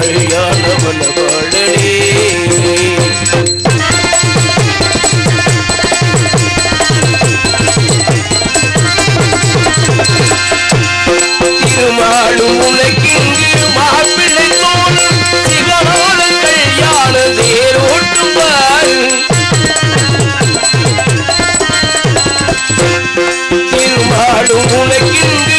கல்யாண மனவாளனே திருமாலும் உனக்கிங்கிரு மாப்பிள்ளை தோணும் சிவனோடு கல்யாண தேரோட்டும் பாரு திருமாலும் உனக்கிங்கு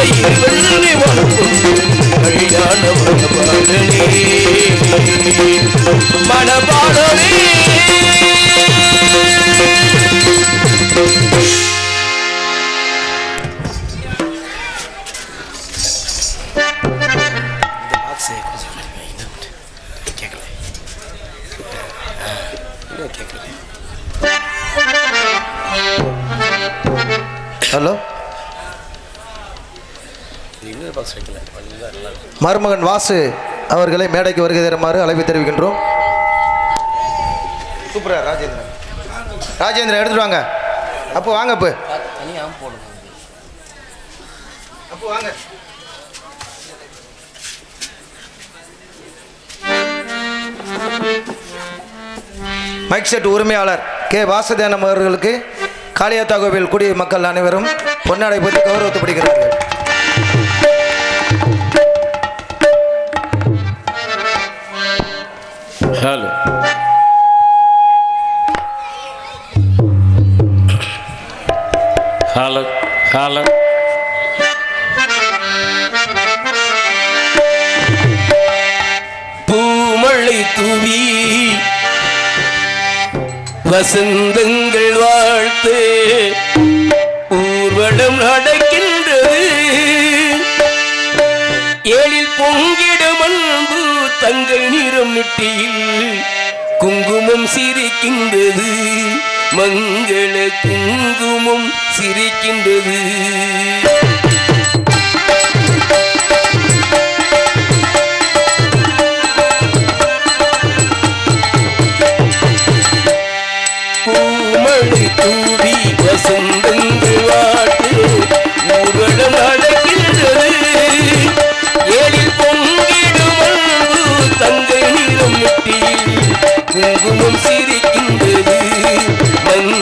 தான் வெள்ளி இருவள்ளி கல்யாண மனபாடலே மனபாடலே மருமகன் வாசு அவர்களை மேடைக்கு வருகை தருமாறு அழைப்பு தெரிவிக்கின்றோம். சூப்பரா ராஜேந்திரன். ராஜேந்திரன் எடுத்துட்டு வாங்க. அப்போ வாங்க இப்போ அப்போ வாங்க. மைக் செட் உரிமையாளர் கே. வாசுதேவன் அவர்களுக்கு காளியாத்தா கோவில் குடி மக்கள் அனைவரும் பொன்னாடை பற்றி கௌரவத்துப்படுகிறார்கள் ஹலோ ஹலோ ஹலோ பூமழை தூவி வசந்தங்கள் வாழ்த்து. ஊர்வலம் நடக்கின்றது. ஏழில் பொங்க நிறம் நெட்டியில் குங்குமம் சிரிக்கின்றது மங்கள குங்குமம் சிரிக்கின்றது. குங்குமம்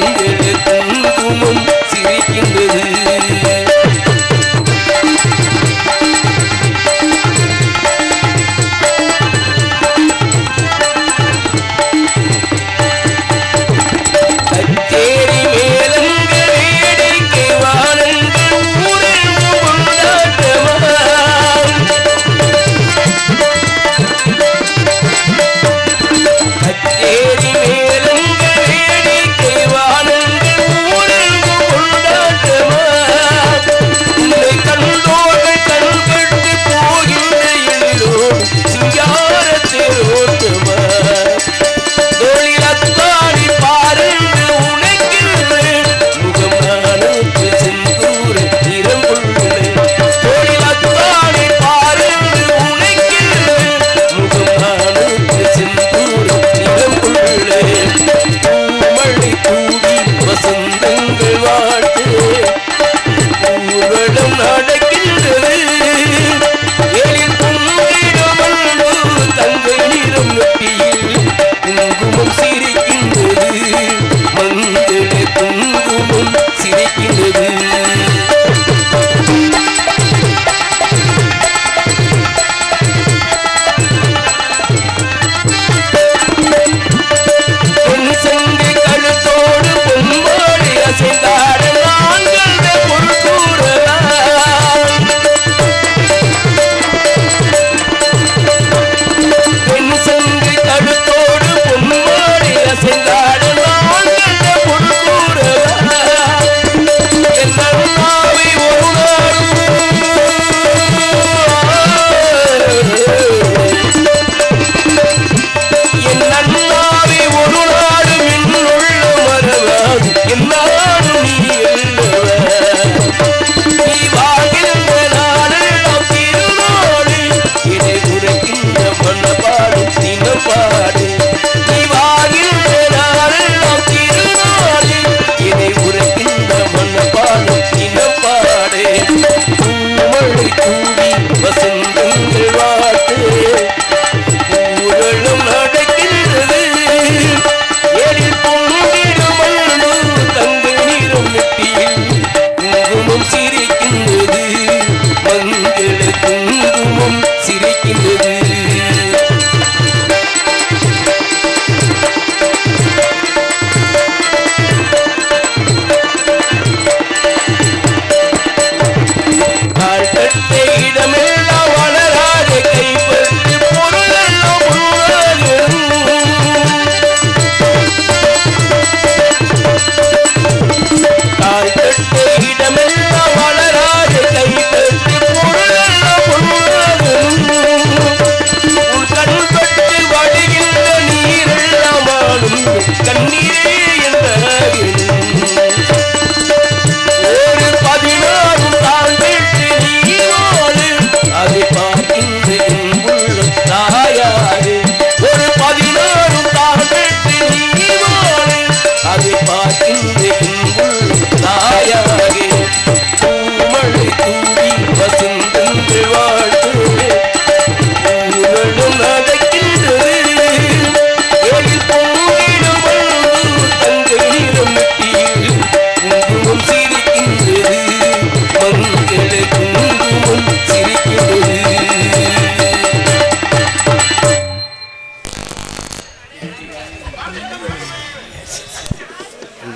கண்ணீரே.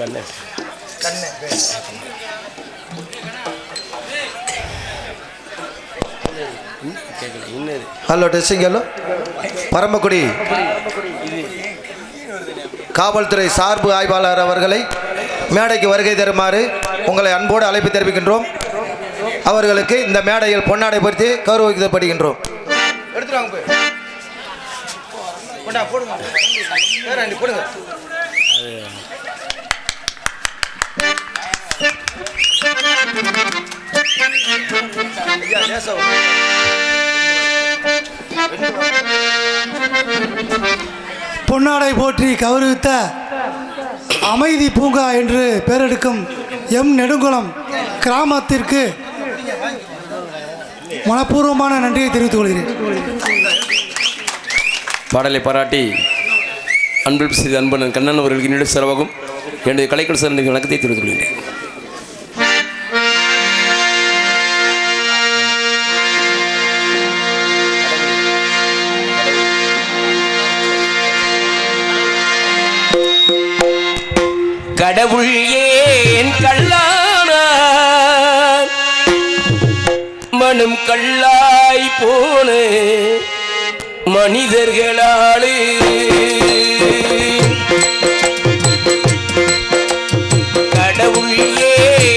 பண்ணு ஹலோ டெஸ்டிங் ஹலோ பரமக்குடி. காவல்துறை சார்பு ஆய்வாளர் அவர்களை மேடைக்கு வருகை தருமாறு உங்களை அன்போடு அழைப்பு தெரிவிக்கின்றோம். அவர்களுக்கு இந்த மேடையில் பொன்னாடை பொறுத்து கௌரவிக்கப்படுகின்றோம். போடுங்க. பொன்னாடை போற்றி கௌரவித்த அமைதி பூங்கா என்று பெயரெடுக்கும் எம் நெடுங்குளம் கிராமத்திற்கு மனப்பூர்வமான நன்றியை தெரிவித்துக் கொள்கிறேன். பாடலை பாராட்டி அன்பில் செய்த அன்பன் கண்ணன் அவர்களுக்கு நீடு செலவாகும். என்னுடைய கலைக்கல் சார் வணக்கத்தை தெரிவித்துக் கொள்கிறேன் கடவுள் ஏன் கல்லான மனம் கல்லாய் போன மனிதர்களாலே. கடவுள் ஏன்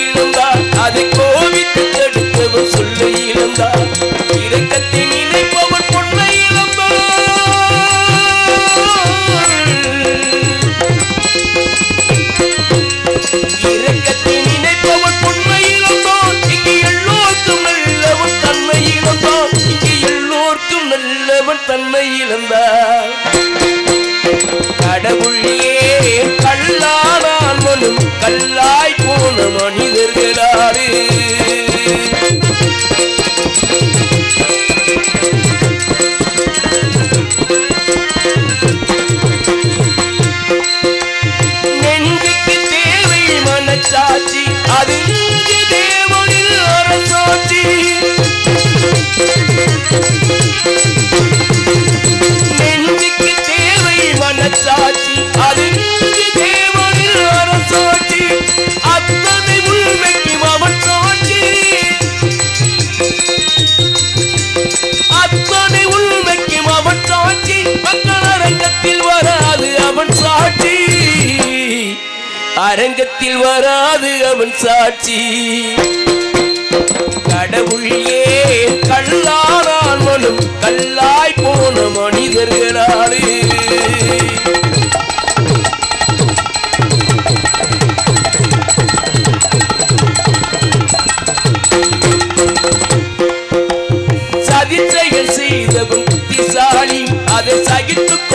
இழந்தார். அதை கோவித்து தடுத்தவர் சொல்ல இழந்தார். இரக்கத்தை நினைப்பவன் பொண்ணை இழந்தார். இரக்கத்தை நினைப்பவன் இங்கு எல்லோருக்கும் நல்லவன் இங்கு எல்லோருக்கும் நல்லவன் கடவுள் கல்லானான் மனும்? கல்லாய் போன மனிதர்களாரு. நெஞ்சுக்கு தேவை மனச்சாட்சி அது. அரங்கத்தில் வராது அவன் சாட்சி. கடவுள் ஏன் கல்லானான் மனும் கல்லாய் போன மனிதர்களாலே. சதிச்செயல் செய்தவன் புத்திசாலி அதை சகித்துக்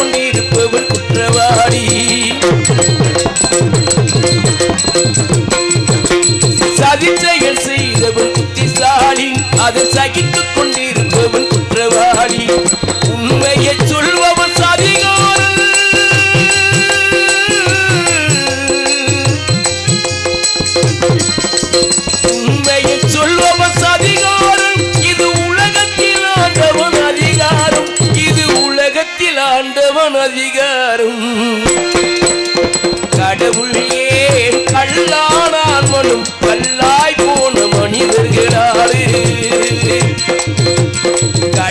சகித்துக் கொண்டிருப்பவன் குற்றவாளி. உண்மையை சொல்பவன் சதிகாரன். உண்மையை சொல்பவன் சதிகாரம் இது உலகத்தில் ஆண்டவன் அதிகாரம். இது உலகத்தில் ஆண்டவன் அதிகாரம். கடவுள் ஏன் கல்லானான் மனும் கல்லாய்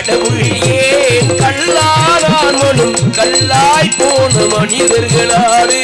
கடவுளியே ஏன் மனும் கல்லாய் போன மனிதர்களாலே